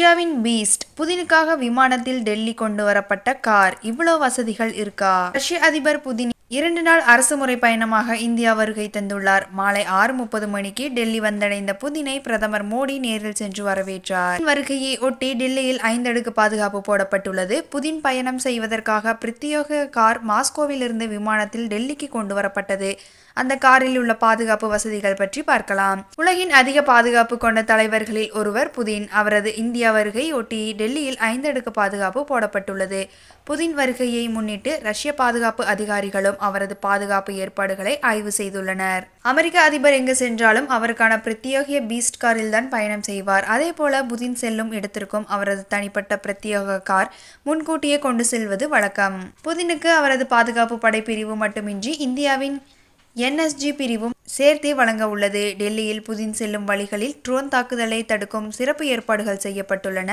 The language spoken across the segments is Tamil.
ரஷ்யாவின் பீஸ்ட் புதினுக்காக விமானத்தில் டெல்லி கொண்டு வரப்பட்ட கார் இவ்வளோ வசதிகள் இருக்கா? ரஷ்ய அதிபர் புதின் இரண்டு நாள் அரசுமுறை பயணமாக இந்தியா வருகை தந்துள்ளார். மாலை ஆறு முப்பது மணிக்கு டெல்லி வந்தடைந்த புதினை பிரதமர் மோடி நேரில் சென்று வரவேற்றார். வருகையை ஒட்டி டெல்லியில் ஐந்தடுக்கு பாதுகாப்பு போடப்பட்டுள்ளது. புதின் பயணம் செய்வதற்காக பிரத்யேக கார் மாஸ்கோவிலிருந்து விமானத்தில் டெல்லிக்கு கொண்டு வரப்பட்டது அந்த காரில் உள்ள பாதுகாப்பு வசதிகள் பற்றி பார்க்கலாம். உலகின் அதிக பாதுகாப்பு கொண்ட தலைவர்களில் ஒருவர் புதின். அவரது இந்தியா வருகை ஒட்டி டெல்லியில் ஐந்தடுக்கு பாதுகாப்பு போடப்பட்டுள்ளது. புதின் வருகையை முன்னிட்டு ரஷ்ய பாதுகாப்பு அதிகாரிகளும் அவரது பாதுகாப்பு ஏற்பாடுகளை ஆய்வு செய்துள்ளனர். அமெரிக்க அதிபர் எங்கு சென்றாலும் அவருக்கான பிரத்யேக பீஸ்ட் காரில் தான் பயணம் செய்வார். அதே போல புதின் செல்லும் இடத்திற்கும் அவரது தனிப்பட்ட பிரத்யேக கார் முன்கூட்டியே கொண்டு செல்வது வழக்கம். புதினுக்கு அவரது பாதுகாப்பு படைப்பிரிவு மட்டுமின்றி இந்தியாவின் என்எஸ்ஜி பிரிவும் சேர்த்தே வழங்க உள்ளது. டெல்லியில் புதின் செல்லும் வழிகளில் ட்ரோன் தாக்குதலை தடுக்கும் சிறப்பு ஏற்பாடுகள் செய்யப்பட்டுள்ளன.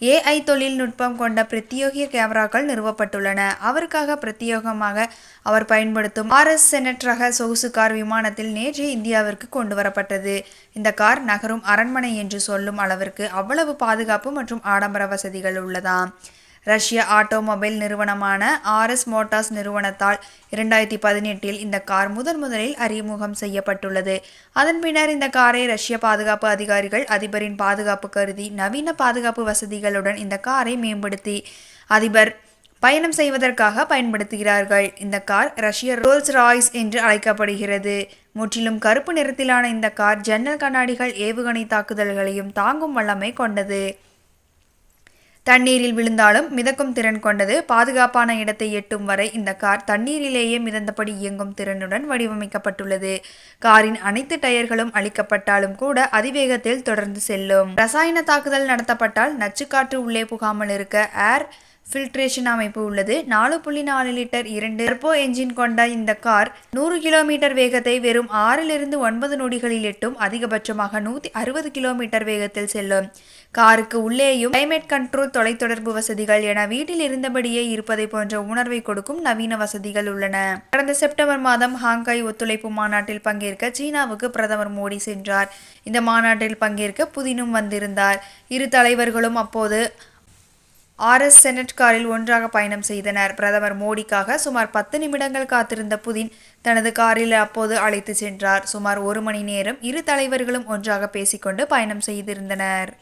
ஏஐ தொழில்நுட்பம் கொண்ட பிரத்யோகிய கேமராக்கள் நிறுவப்பட்டுள்ளன. அவருக்காக பிரத்யேகமாக அவர் பயன்படுத்தும் ஆர்எஸ் செனட் ரக சொகுசு கார் விமானத்தில் நேற்று இந்தியாவிற்கு கொண்டு வரப்பட்டது. இந்த கார் நகரும் அரண்மனை என்று சொல்லும் அளவிற்கு அவ்வளவு பாதுகாப்பு மற்றும் ஆடம்பர வசதிகள் உள்ளதாம். ரஷ்ய ஆட்டோமொபைல் நிறுவனமான ஆர்எஸ் மோட்டார்ஸ் நிறுவனத்தால் இரண்டாயிரத்தி பதினெட்டில் இந்த கார் முதன் முதலில் அறிமுகம் செய்யப்பட்டுள்ளது. அதன் பின்னர் இந்த காரை ரஷ்ய பாதுகாப்பு அதிகாரிகள் அதிபரின் பாதுகாப்பு கருதி நவீன பாதுகாப்பு வசதிகளுடன் இந்த காரை மேம்படுத்தி அதிபர் பயணம் செய்வதற்காக பயன்படுத்துகிறார்கள். இந்த கார் ரஷ்ய ரோல்ஸ் ராய்ஸ் என்று அழைக்கப்படுகிறது. முற்றிலும் கருப்பு நிறத்திலான இந்த கார் ஜன்னல் கண்ணாடிகள் ஏவுகணை தாக்குதல்களையும் தாங்கும் வல்லமை கொண்டது. தண்ணீரில் விழுந்தாலும் மிதக்கும் திறன் கொண்டது. பாதுகாப்பான இடத்தை எட்டும் வரை இந்த கார் தண்ணீரிலேயே மிதந்தபடி இயங்கும் திறனுடன் வடிவமைக்கப்பட்டுள்ளது. காரின் அனைத்து டயர்களும் அழிக்கப்பட்டாலும் கூட அதிவேகத்தில் தொடர்ந்து செல்லும். ரசாயன தாக்குதல் நடத்தப்பட்டால் நச்சுக்காற்று உள்ளே புகாமல் இருக்க ஏர் ஃபில்ட்ரேஷன் அமைப்பு உள்ளது. நாலு புள்ளி நாலு லிட்டர் இரண்டு டர்போ என்ஜின் கொண்ட இந்த கார் நூறு கிலோமீட்டர் வேகத்தை வெறும் ஆறிலிருந்து ஒன்பது நொடிகளில் எட்டும். அதிகபட்சமாக நூற்றி அறுபது கிலோமீட்டர் வேகத்தில் செல்லும். காருக்கு உள்ளேயும் கிளைமேட் கண்ட்ரோல் தொலைத்தொடர்பு வசதிகள் என வீட்டில் இருந்தபடியே இருப்பதை போன்ற உணர்வை கொடுக்கும் நவீன வசதிகள் உள்ளன. கடந்த செப்டம்பர் மாதம் ஹாங்காய் ஒத்துழைப்பு மாநாட்டில் பங்கேற்க சீனாவுக்கு பிரதமர் மோடி சென்றார். இந்த மாநாட்டில் பங்கேற்க புதினும் வந்திருந்தார். இரு தலைவர்களும் அப்போது ஆர்எஸ் செனட் காரில் ஒன்றாக பயணம் செய்தனர். பிரதமர் மோடிக்காக சுமார் பத்து நிமிடங்கள் காத்திருந்த புதின் தனது காரில் அப்போது அழைத்து சென்றார். சுமார் ஒரு மணி நேரம் இரு தலைவர்களும் ஒன்றாக பேசிக்கொண்டு பயணம் செய்திருந்தனர்.